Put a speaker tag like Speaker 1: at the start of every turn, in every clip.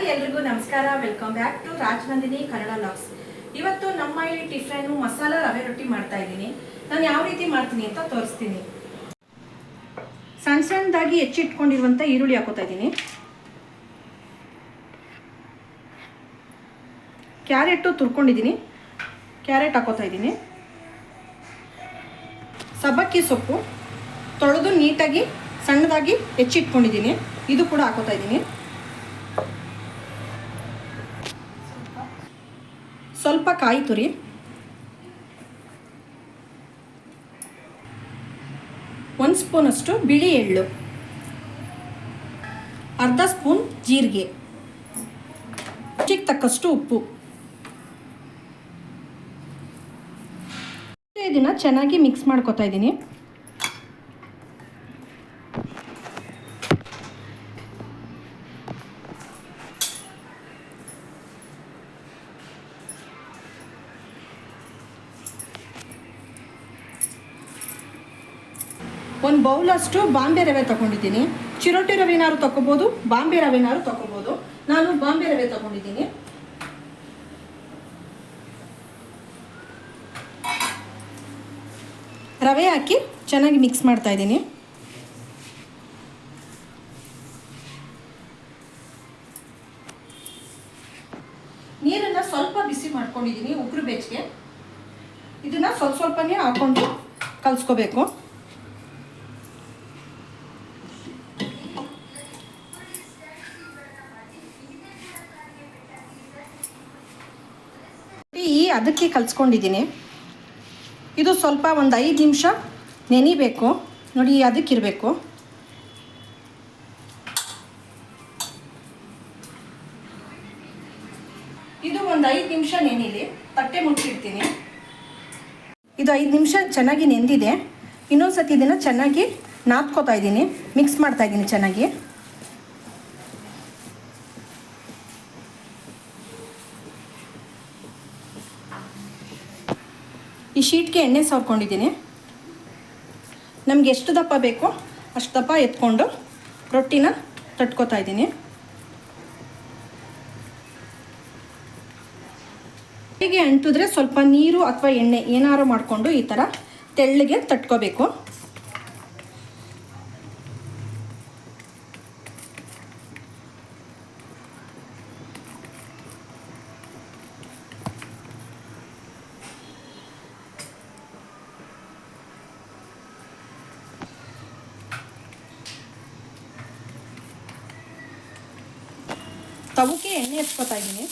Speaker 1: Hi ಎಲ್ರಿಗೂ ನಮಸ್ಕಾರ. Welcome back to Rajanandini Kannada vlogs ಇವತ್ತು ನಮ್ಮ ಇಲ್ಲಿ ಟಿಫನ್ ಮಸಾಲ ರವೆ ರೊಟ್ಟಿ ಮಾಡ್ತಾ ಇದ್ದೀನಿ. ನಾನು ಯಾವ ರೀತಿ ಮಾಡ್ತೀನಿ ಅಂತ ತೋರಿಸ್ತೀನಿ. ಸಣ್ಣ ಸಣ್ಣದಾಗಿ ಹೆಚ್ಚಿಟ್ಕೊಂಡಿರುವಂಥ ಈರುಳ್ಳಿ ಹಾಕೋತಾ ಇದ್ದೀನಿ. ಕ್ಯಾರೆಟು ತುರ್ಕೊಂಡಿದ್ದೀನಿ. ಕ್ಯಾರೆಟ್ ಹಾಕೋತಾ ಇದ್ದೀನಿ. ಸಬ್ಬಕ್ಕಿ ಸೊಪ್ಪು ತೊಳೆದು ನೀಟಾಗಿ ಸಣ್ಣದಾಗಿ ಹೆಚ್ಚಿಟ್ಕೊಂಡಿದ್ದೀನಿ. ಇದು ಕೂಡ ಹಾಕೋತಾ ಇದ್ದೀನಿ. ಸ್ವಲ್ಪ ಕಾಯಿ ತುರಿ. ಒಂದು ಸ್ಪೂನಷ್ಟು ಬಿಳಿ ಎಳ್ಳು. ಅರ್ಧ ಸ್ಪೂನ್ ಜೀರಿಗೆ. ರುಚಿಗೆ ತಕ್ಕಷ್ಟು ಉಪ್ಪು. ದಿನ ಚೆನ್ನಾಗಿ ಮಿಕ್ಸ್ ಮಾಡ್ಕೋತಾ ಇದ್ದೀನಿ. ಒಂದು ಬೌಲಷ್ಟು ಬಾಂಬೆ ರವೆ ತಗೊಂಡಿದ್ದೀನಿ. ಚಿರೋಟಿ ರವೆನಾರು ತಗೋಬೋದು ಬಾಂಬೆ ರವೆನಾರು ತಗೋಬೋದು ನಾನು ಬಾಂಬೆ ರವೆ ತಗೊಂಡಿದ್ದೀನಿ. ರವೆ ಹಾಕಿ ಚೆನ್ನಾಗಿ ಮಿಕ್ಸ್ ಮಾಡ್ತಾ ಇದ್ದೀನಿ. ನೀರನ್ನು ಸ್ವಲ್ಪ ಬಿಸಿ ಮಾಡ್ಕೊಂಡಿದ್ದೀನಿ ಉಗ್ರು ಬೆಚ್ಚಗೆ ಇದನ್ನು ಸ್ವಲ್ಪ ಸ್ವಲ್ಪನೇ ಹಾಕೊಂಡು ಕಲಿಸ್ಕೋಬೇಕು ಈ ಅದಕ್ಕೆ ಕಲಿಸ್ಕೊಂಡಿದ್ದೀನಿ. ಇದು ಸ್ವಲ್ಪ ಒಂದು ಐದು ನಿಮಿಷ ನೆನಿಬೇಕು. ನೋಡಿ, ಅದಕ್ಕಿರಬೇಕು. ಇದು ಒಂದು ಐದು ನಿಮಿಷ ನೆನಿಲಿ. ತಟ್ಟೆ ಮುಚ್ಚಿಡ್ತೀನಿ. ಇದು ಐದು ನಿಮಿಷ ಚೆನ್ನಾಗಿ ನೆಂದಿದೆ. ಇನ್ನೊಂದು ಸತಿ ಇದನ್ನು ಚೆನ್ನಾಗಿ ನಾದ್ಕೋತಾ ಇದ್ದೀನಿ. ಮಿಕ್ಸ್ ಮಾಡ್ತಾ ಇದ್ದೀನಿ ಚೆನ್ನಾಗಿ. ಈ ಶೀಟ್ಗೆ ಎಣ್ಣೆ ಸವರ್ಕೊಂಡಿದ್ದೀನಿ ನಮ್ಗೆ ಎಷ್ಟು ದಪ್ಪ ಬೇಕೋ ಅಷ್ಟು ದಪ್ಪ ಎತ್ಕೊಂಡು ರೊಟ್ಟಿನ ತಟ್ಕೋತಾ ಇದ್ದೀನಿ. ಹೀಗೆ ಅಂಟಿದ್ರೆ ಸ್ವಲ್ಪ ನೀರು ಅಥವಾ ಎಣ್ಣೆ ಏನಾರು ಮಾಡಿಕೊಂಡು ಈ ಥರ ತೆಳ್ಳಗೆ ತಟ್ಕೋಬೇಕು. ತವಕ್ಕೆ ಎಣ್ಣೆ ಹಚ್ಕೋತಾ ಇದ್ದೀನಿ.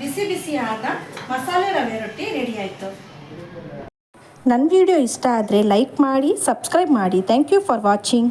Speaker 1: ಬಿಸಿ ಬಿಸಿಯಾದ ಮಸಾಲೆ ರವೆ ರೊಟ್ಟಿ ರೆಡಿ ಆಯಿತು. ನನ್ನ ವಿಡಿಯೋ ಇಷ್ಟ ಆದರೆ ಲೈಕ್ ಮಾಡಿ ಸಬ್ಸ್ಕ್ರೈಬ್ ಮಾಡಿ. Thank you for watching